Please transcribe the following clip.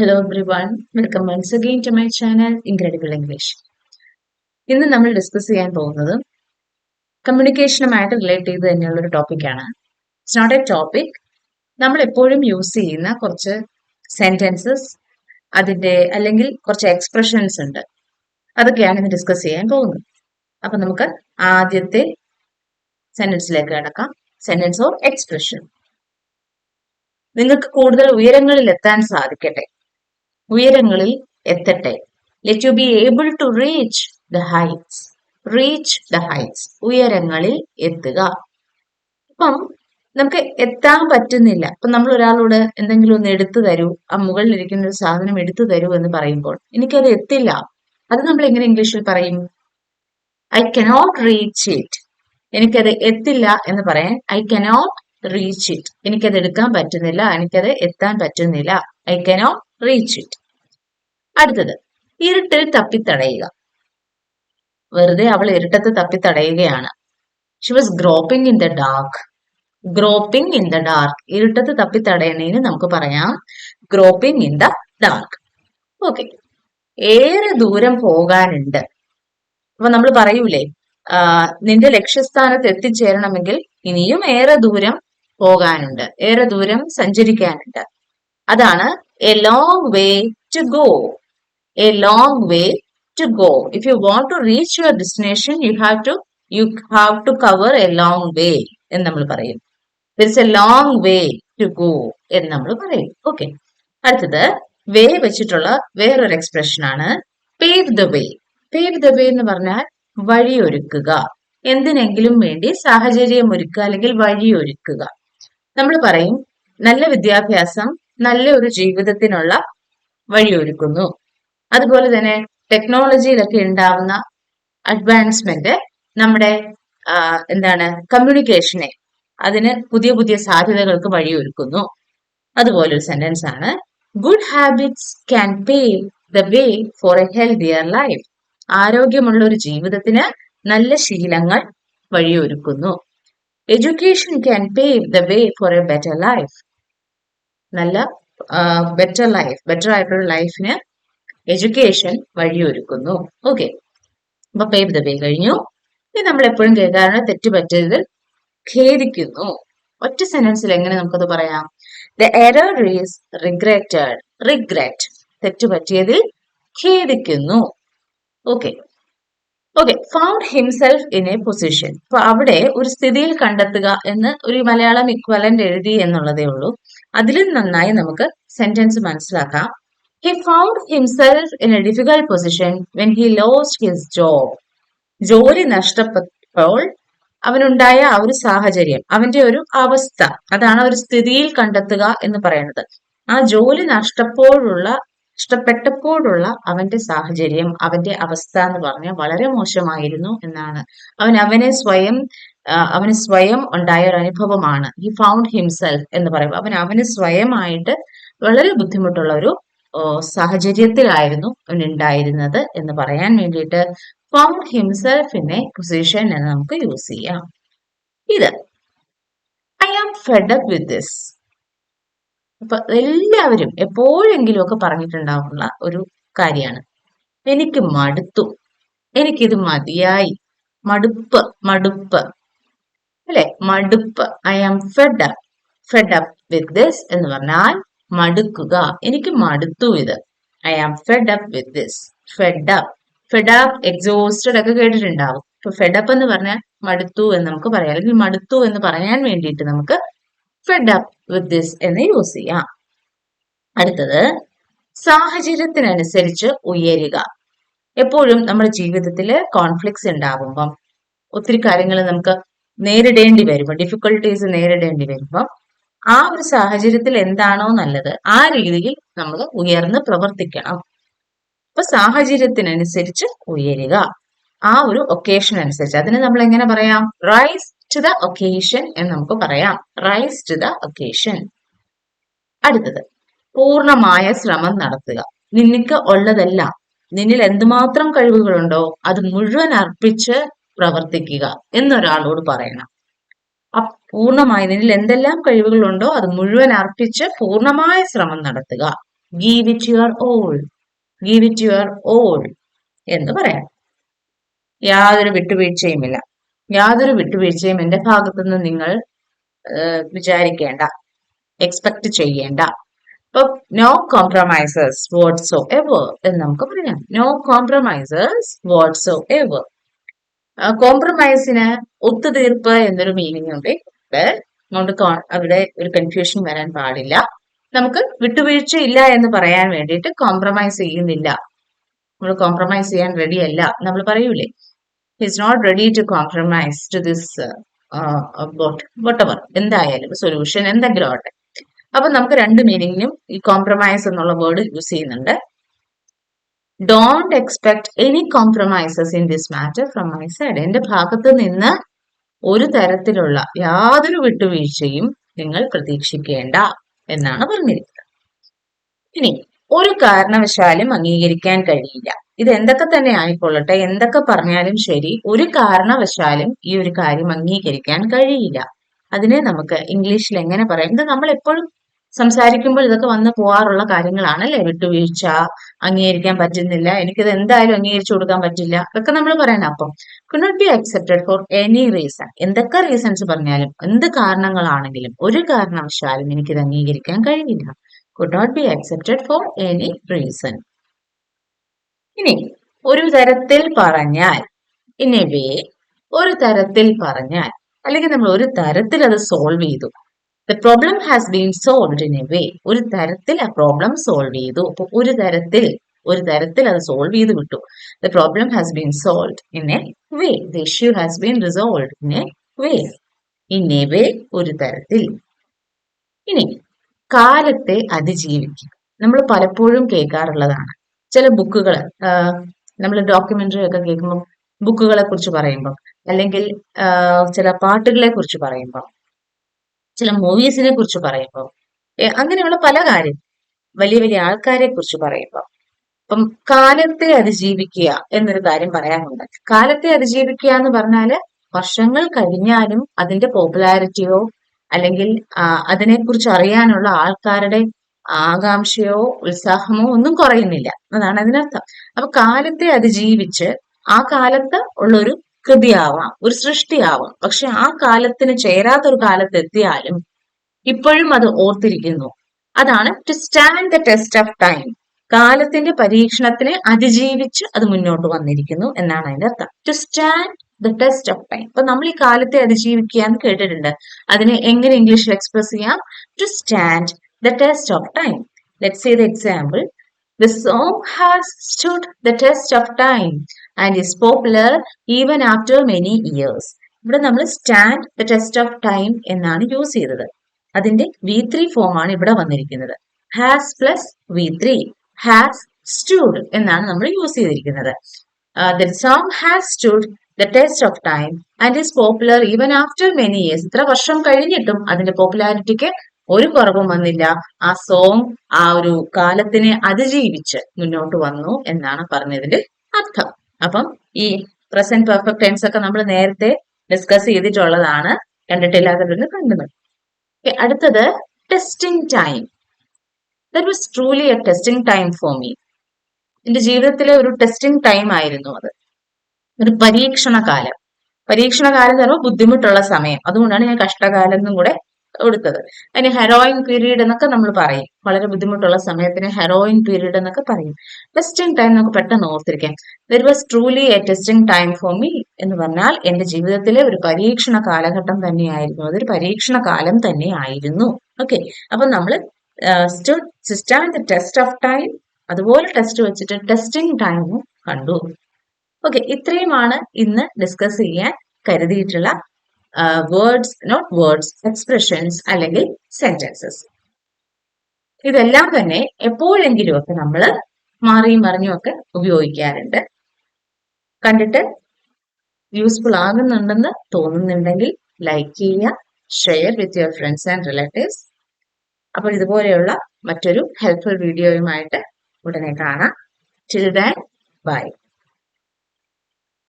Hello everyone welcome once again to my channel incredible English ഇന്ന് നമ്മൾ discuss ചെയ്യാൻ പോകുന്നത് കമ്മ്യൂണിക്കേഷനുമായിട്ട് റിലേറ്റ് ചെയ്ത് തന്നെയുള്ള ഒരു ടോപ്പിക്കാണ് ഇറ്റ്സ് നോട്ട് എ ടോപ്പിക് നമ്മൾ എപ്പോഴും യൂസ് ചെയ്യുന്ന കുറച്ച് സെന്റൻസസ് അതിന്റെ അല്ലെങ്കിൽ കുറച്ച് എക്സ്പ്രഷൻസ് ഉണ്ട്. അതൊക്കെയാണ് ഇന്ന് ഡിസ്കസ് ചെയ്യാൻ പോകുന്നത്. അപ്പൊ നമുക്ക് ആദ്യത്തെ സെന്റൻസിലേക്ക് കിടക്കാം. സെന്റൻസ് ഓർ എക്സ്പ്രഷൻ നിങ്ങൾക്ക് കൂടുതൽ ഉയരങ്ങളിൽ എത്താൻ സാധിക്കട്ടെ. ഉയരങ്ങളിൽ എത്തട്ടെ. Let you be able to reach the heights reach the heights ഉയരങ്ങളിൽ എത്തുക. അപ്പം നമുക്ക് എത്താൻ പറ്റുന്നില്ല. അപ്പൊ നമ്മൾ ഒരാളോട് എന്തെങ്കിലും ഒന്ന് എടുത്തു തരൂ. ആ മുകളിൽ ഇരിക്കുന്ന ഒരു സാധനം എടുത്തു തരൂ എന്ന് പറയുമ്പോൾ എനിക്കത് എത്തില്ല. അത് നമ്മൾ എങ്ങനെ ഇംഗ്ലീഷിൽ പറയും? ഐ കനോട്ട് റീച്ച് ഇറ്റ് എനിക്കത് എത്തില്ല എന്ന് പറയാൻ ഐ കനോട്ട് റീച്ച് ഇറ്റ് എനിക്കത് എടുക്കാൻ പറ്റുന്നില്ല. എനിക്കത് എത്താൻ പറ്റുന്നില്ല. ഐ കനോട്ട് റീച്ച് ഇറ്റ് അടുത്തത് ഇരുട്ടിൽ തപ്പിത്തടയുക. വെറുതെ അവൾ ഇരുട്ടത്ത് തപ്പിത്തടയുകയാണ്. She was groping in the dark groping in the dark ഇരുട്ടത്ത് തപ്പിത്തടയണേന് നമുക്ക് പറയാം groping in the dark okay ഏറെ ദൂരം പോകാനുണ്ട്. അപ്പൊ നമ്മൾ പറയൂലേ നിന്റെ ലക്ഷ്യസ്ഥാനത്ത് എത്തിച്ചേരണമെങ്കിൽ ഇനിയും ഏറെ ദൂരം പോകാനുണ്ട്. ഏറെ ദൂരം സഞ്ചരിക്കാനുണ്ട്. അതാണ് a long way to go a long way to go. If you want to reach your destination, you have to you have to cover a long way എന്ന് നമ്മൾ പറയും. It's a long way to go എന്ന് നമ്മൾ പറയും. Okay അടുത്തത് വേ വെച്ചിട്ടുള്ള വേറൊരു expression ആണ് pave the way pave the way എന്ന് പറഞ്ഞാൽ വഴിയൊരുക്കുക. എന്തിനെങ്കിലും വേണ്ടി സാഹചര്യം ഒരുക്കുക അല്ലെങ്കിൽ വഴിയൊരുക്കുക. നമ്മൾ പറയും നല്ല വിദ്യാഭ്യാസം നല്ല ഒരു ജീവിതത്തിനുള്ള വഴിയൊരുക്കുന്നു. അതുപോലെ തന്നെ ടെക്നോളജിയിലൊക്കെ ഉണ്ടാവുന്ന അഡ്വാൻസ്മെന്റ് നമ്മുടെ എന്താണ് കമ്മ്യൂണിക്കേഷനെ അതിന് പുതിയ പുതിയ സാധ്യതകൾക്ക് വഴിയൊരുക്കുന്നു. അതുപോലെ ഒരു സെന്റൻസ് ആണ് good habits can pay the way for a healthier life ആരോഗ്യമുള്ള ഒരു ജീവിതത്തിന് നല്ല ശീലങ്ങൾ വഴിയൊരുക്കുന്നു. Education can pay the way for a better life നല്ല ബെറ്റർ ലൈഫ് ബെറ്റർ ആയിട്ടുള്ള ലൈഫിന് എഡ്യൂക്കേഷൻ വഴിയൊരുക്കുന്നു. ഓക്കെ അപ്പൊ പേ ദ വേ കഴിഞ്ഞു. ഇനി നമ്മൾ എപ്പോഴും കേൾക്കാറുണ്ട് തെറ്റുപറ്റരുത് ഖേദിക്കുന്നു. ഒറ്റ സെന്റൻസിൽ എങ്ങനെ നമുക്കത് പറയാം? The error is regretted regret തെറ്റുപറ്റിയതിൽ ഖേദിക്കുന്നു. Okay okay found himself in a position അപ്പൊ അവിടെ ഒരു സ്ഥിതിയിൽ കണ്ടെത്തുക എന്ന് ഒരു മലയാളം ഇക്വലന്റ് എഴുതി എന്നുള്ളതേ ഉള്ളൂ. അതിലും നന്നായി നമുക്ക് സെന്റൻസ് മനസ്സിലാക്കാം. He found himself in a difficult position when he lost his job. ജോലി നഷ്ടപ്പെട്ടപ്പോൾ അവനുണ്ടായ ആ ഒരു സാഹചര്യം അവന്റെ ഒരു അവസ്ഥ അതാണ് ഒരു സ്ഥിതിയിൽ കണ്ടെത്തുക എന്ന് പറയുന്നത്. ആ ജോലി നഷ്ടപ്പോഴുള്ള നഷ്ടപ്പെട്ടപ്പോഴുള്ള അവന്റെ സാഹചര്യം അവന്റെ അവസ്ഥ എന്ന് പറഞ്ഞാൽ വളരെ മോശമായിരുന്നു എന്നാണ്. അവൻ അവനെ സ്വയം അവന് സ്വയം ഉണ്ടായ ഒരു അനുഭവമാണ്. ഹി ഫൗണ്ട് ഹിംസെൽഫ് എന്ന് പറയുമ്പോൾ അവൻ അവന് സ്വയമായിട്ട് വളരെ ബുദ്ധിമുട്ടുള്ള ഒരു സാഹചര്യത്തിലായിരുന്നു ഉണ്ടായിരുന്നത് എന്ന് പറയാൻ വേണ്ടിയിട്ട് ഇൻ എ പൊസിഷൻ എന്ന് നമുക്ക് യൂസ് ചെയ്യാം. ഇത് I am fed up with this അപ്പൊ എല്ലാവരും എപ്പോഴെങ്കിലും ഒക്കെ പറഞ്ഞിട്ടുണ്ടാവുന്ന ഒരു കാര്യമാണ്. എനിക്ക് മടുത്തു. എനിക്കിത് മതിയായി. മടുപ്പ് മടുപ്പ്. അല്ലെ? മടുപ്പ്. I am fed up fed up with this എന്ന് പറഞ്ഞാൽ മടുക്കുക. എനിക്ക് മടുത്തു ഇത്. I am fed up with this fed up fed up exhausted ഒക്കെ കേട്ടിട്ടുണ്ടാവും. ഇപ്പൊ ഫെഡ് അപ്പ് എന്ന് പറഞ്ഞാൽ മടുത്തു എന്ന് നമുക്ക് പറയാം. അല്ലെങ്കിൽ മടുത്തു എന്ന് പറയാൻ വേണ്ടിയിട്ട് നമുക്ക് ഫെഡ് അപ്പ് വിത്ത് ദിസ് എന്ന് യൂസ് ചെയ്യാം. അടുത്തത് സാഹചര്യത്തിനനുസരിച്ച് ഉയരുക. എപ്പോഴും നമ്മുടെ ജീവിതത്തിൽ കോൺഫ്ലിക്ട്സ് ഉണ്ടാകുമ്പം ഒത്തിരി കാര്യങ്ങൾ നമുക്ക് നേരിടേണ്ടി വരുമ്പോൾ ഡിഫിക്കൽട്ടീസ് നേരിടേണ്ടി വരുമ്പം ആ ഒരു സാഹചര്യത്തിൽ എന്താണോ നല്ലത് ആ രീതിയിൽ നമ്മൾ ഉയർന്ന് പ്രവർത്തിക്കണം. അപ്പൊ സാഹചര്യത്തിനനുസരിച്ച് ഉയരുക. ആ ഒരു ഒക്കേഷൻ അനുസരിച്ച്. അതിന് നമ്മൾ എങ്ങനെ പറയാം? റൈസ് ടു ദ ഒക്കേഷൻ എന്ന് നമുക്ക് പറയാം. റൈസ് ടു ദ ഒക്കേഷൻ അടുത്തത്. പൂർണമായ ശ്രമം നടത്തുക. നിനക്ക് ഉള്ളതെല്ലാം നിന്നിൽ എന്തുമാത്രം കഴിവുകളുണ്ടോ അത് മുഴുവൻ അർപ്പിച്ച് പ്രവർത്തിക്കുക എന്നൊരാളോട് പറയണം. പൂർണമായി നിന്നിൽ എന്തെല്ലാം കഴിവുകളുണ്ടോ അത് മുഴുവൻ അർപ്പിച്ച് പൂർണമായ ശ്രമം നടത്തുക. Give it your all give it your all എന്ന് പറയാം. യാതൊരു വിട്ടുവീഴ്ചയുമില്ല യാതൊരു വിട്ടുവീഴ്ചയും എന്റെ ഭാഗത്തുനിന്ന് നിങ്ങൾ വിചാരിക്കേണ്ട. എക്സ്പെക്ട് ചെയ്യേണ്ട. ഇപ്പൊ നോ കോംപ്രമൈസസ് വാട്ട്സോ എവർ എന്ന് നമുക്ക് പറയാം. നോ കോംപ്രമൈസസ് വാട്ട്സോ എവർ കോംപ്രമൈസിന് ഒത്തുതീർപ്പ് എന്നൊരു മീനിങ് ഉണ്ട്. അതുകൊണ്ട് അവിടെ ഒരു കൺഫ്യൂഷൻ വരാൻ പാടില്ല. നമുക്ക് വിട്ടുവീഴ്ച ഇല്ല എന്ന് പറയാൻ വേണ്ടിയിട്ട് കോംപ്രമൈസ് ചെയ്യുന്നില്ല. നമ്മൾ കോംപ്രമൈസ് ചെയ്യാൻ റെഡി അല്ല നമ്മൾ പറയൂലേ he's not ready to compromise to this whatever എന്തായാലും സൊല്യൂഷൻ എന്തെങ്കിലും ആവട്ടെ. അപ്പൊ നമുക്ക് രണ്ട് മീനിങ്ങിനും ഈ കോംപ്രമൈസ് എന്നുള്ള വേർഡ് യൂസ് ചെയ്യുന്നുണ്ട്. Don't expect any compromises in this matter from my side എന്റെ ഭാഗത്ത് നിന്ന് ഒരു തരത്തിലുള്ള യാതൊരു വിട്ടുവീഴ്ചയും നിങ്ങൾ പ്രതീക്ഷിക്കേണ്ട എന്നാണ് പറഞ്ഞിരിക്കുന്നത്. ഇനി ഒരു കാരണവശാലും അംഗീകരിക്കാൻ കഴിയില്ല. ഇത് എന്തൊക്കെ തന്നെ ആയിക്കൊള്ളട്ടെ എന്തൊക്കെ പറഞ്ഞാലും ശരി ഒരു കാരണവശാലും ഈ ഒരു കാര്യം അംഗീകരിക്കാൻ കഴിയില്ല. അതിനെ നമുക്ക് ഇംഗ്ലീഷിൽ എങ്ങനെ പറയാം? ഇത് നമ്മൾ എപ്പോഴും സംസാരിക്കുമ്പോൾ ഇതൊക്കെ വന്ന് പോവാറുള്ള അല്ലെ വിട്ടുവീഴ്ച അംഗീകരിക്കാൻ പറ്റുന്നില്ല. എനിക്കിത് എന്തായാലും അംഗീകരിച്ചു കൊടുക്കാൻ പറ്റില്ല. ഇതൊക്കെ നമ്മൾ പറയണം. അപ്പം could be accepted for any reason എന്തൊക്കെ റീസൺസ് പറഞ്ഞാലും എന്ത് കാരണങ്ങളാണെങ്കിലും ഒരു കാരണവശാലും എനിക്കിത് അംഗീകരിക്കാൻ കഴിയില്ല could not be accepted for any reason ഇനി ഒരു തരത്തിൽ പറഞ്ഞാൽ ഇനി വേ ഒരു തരത്തിൽ പറഞ്ഞാൽ അല്ലെങ്കിൽ നമ്മൾ ഒരു തരത്തിൽ അത് സോൾവ് ചെയ്തു. The problem has been solved in a way ഒരു തരത്തിൽ ആ പ്രോബ്ലം സോൾവ് ചെയ്തു. അപ്പൊ ഒരു തരത്തിൽ ഒരു തരത്തിൽ അത് സോൾവ് ചെയ്ത് വിട്ടു. The problem has been solved in a way the issue has been resolved in a way in a way ഒരു തരത്തിൽ. ഇനി കാലത്തെ അതിജീവിക്കുക. നമ്മൾ പലപ്പോഴും കേൾക്കാറുള്ളതാണ്. ചില ബുക്കുകൾ നമ്മൾ ഡോക്യുമെന്ററി ഒക്കെ കേൾക്കുമ്പോൾ ബുക്കുകളെ കുറിച്ച് പറയുമ്പോൾ അല്ലെങ്കിൽ ചില പാട്ടുകളെ കുറിച്ച് പറയുമ്പോൾ ചില മൂവീസിനെ കുറിച്ച് പറയുമ്പോൾ അങ്ങനെയുള്ള പല കാര്യം വലിയ വലിയ ആൾക്കാരെ കുറിച്ച് പറയുമ്പോൾ അപ്പം കാലത്തെ അതിജീവിക്കുക എന്നൊരു കാര്യം പറയാനുണ്ട്. കാലത്തെ അതിജീവിക്കുക എന്ന് പറഞ്ഞാൽ വർഷങ്ങൾ കഴിഞ്ഞാലും അതിന്റെ പോപ്പുലാരിറ്റിയോ അല്ലെങ്കിൽ അതിനെക്കുറിച്ച് അറിയാനുള്ള ആൾക്കാരുടെ ആകാംക്ഷയോ ഉത്സാഹമോ ഒന്നും കുറയുന്നില്ല. എന്നതാണ് അതിനർത്ഥം. അപ്പൊ കാലത്തെ അതിജീവിച്ച് ആ കാലത്ത് ഉള്ളൊരു കൃതിയാവാം ഒരു സൃഷ്ടിയാവാം. പക്ഷെ ആ കാലത്തിന് ചേരാത്ത ഒരു കാലത്ത് എത്തിയാലും ഇപ്പോഴും അത് ഓർത്തിരിക്കുന്നു. അതാണ് to stand the test of time കാലത്തിന്റെ പരീക്ഷണത്തിനെ അതിജീവിച്ച് അത് മുന്നോട്ട് വന്നിരിക്കുന്നു എന്നാണ് അതിന്റെ അർത്ഥം. To stand the test of time ഇപ്പൊ നമ്മൾ ഈ കാലത്തെ അതിജീവിക്കുക എന്ന് കേട്ടിട്ടുണ്ട്. അതിനെ എങ്ങനെ ഇംഗ്ലീഷിൽ എക്സ്പ്രസ് ചെയ്യാം? To stand the test of time let say the example the song has stood the test of time. And is popular even after many years ഇവിടെ നമ്മൾ stand the test of time എന്നാണ് use ചെയ്തത്. അതിന്റെ V three form ആണ് ഇവിടെ വന്നിരിക്കുന്നത്. Has plus V three has stood എന്നാണ് നമ്മൾ യൂസ് ചെയ്തിരിക്കുന്നത്. Song has stood the test of time and is popular even after many years ഇത്ര വർഷം കഴിഞ്ഞിട്ടും അതിന്റെ പോപ്പുലാരിറ്റിക്ക് ഒരു കുറവും വന്നില്ല. ആ സോങ് ആ ഒരു കാലത്തിനെ അതിജീവിച്ച് മുന്നോട്ട് വന്നു എന്നാണ് പറഞ്ഞതിന്റെ അർത്ഥം. അപ്പം ഈ പ്രസന്റ് പെർഫെക്റ്റ് ടെൻസ് ഒക്കെ നമ്മൾ നേരത്തെ ഡിസ്കസ് ചെയ്തിട്ടുള്ളതാണ്. കണ്ടിട്ടില്ലാത്തവർക്ക് കണ്ടു അടുത്തത് testing time that truly a testing time for me എന്റെ ജീവിതത്തിലെ ഒരു ടെസ്റ്റിംഗ് ടൈം ആയിരുന്നു അത്. ഒരു പരീക്ഷണ കാലം എന്ന് പറയുമ്പോൾ ബുദ്ധിമുട്ടുള്ള സമയം. അതുകൊണ്ടാണ് ഞാൻ കഷ്ടകാലം എന്നും കൂടെ കൊടുത്തത്. അതിന് ഹെറോയിൻ പീരീഡ് എന്നൊക്കെ നമ്മൾ പറയും. വളരെ ബുദ്ധിമുട്ടുള്ള സമയത്തിന് ഹെറോയിൻ പീരീഡ് എന്നൊക്കെ പറയും. ടെസ്റ്റിംഗ് ടൈം നമുക്ക് പെട്ടെന്ന് ഓർത്തിരിക്കാം. There was truly a testing time for me എന്ന് പറഞ്ഞാൽ എന്റെ ജീവിതത്തിലെ ഒരു പരീക്ഷണ കാലഘട്ടം തന്നെയായിരുന്നു. അതൊരു പരീക്ഷണ കാലം തന്നെയായിരുന്നു. ഓക്കെ അപ്പൊ നമ്മൾ stand the test of time അതുപോലെ ടെസ്റ്റ് വെച്ചിട്ട് ടെസ്റ്റിംഗ് ടൈമും കണ്ടു. ഓക്കെ ഇത്രയുമാണ് ഇന്ന് ഡിസ്കസ് ചെയ്യാൻ കരുതിയിട്ടുള്ള വേർഡ്സ് നോട്ട് വേർഡ്സ് എക്സ്പ്രഷൻസ് അല്ലെങ്കിൽ സെന്റൻസസ് ഇതെല്ലാം തന്നെ എപ്പോഴെങ്കിലും ഒക്കെ നമ്മൾ മാറിയും മറിഞ്ഞും ഒക്കെ ഉപയോഗിക്കാറുണ്ട്. കണ്ടിട്ട് യൂസ്ഫുൾ ആകുന്നുണ്ടെന്ന് തോന്നുന്നുണ്ടെങ്കിൽ ലൈക്ക് ചെയ്യുക share with your friends and relatives അപ്പോൾ ഇതുപോലെയുള്ള മറ്റൊരു ഹെൽപ്ഫുൾ വീഡിയോയുമായിട്ട് ഉടനെ കാണാം. ചിൽ ദാൻ ബൈ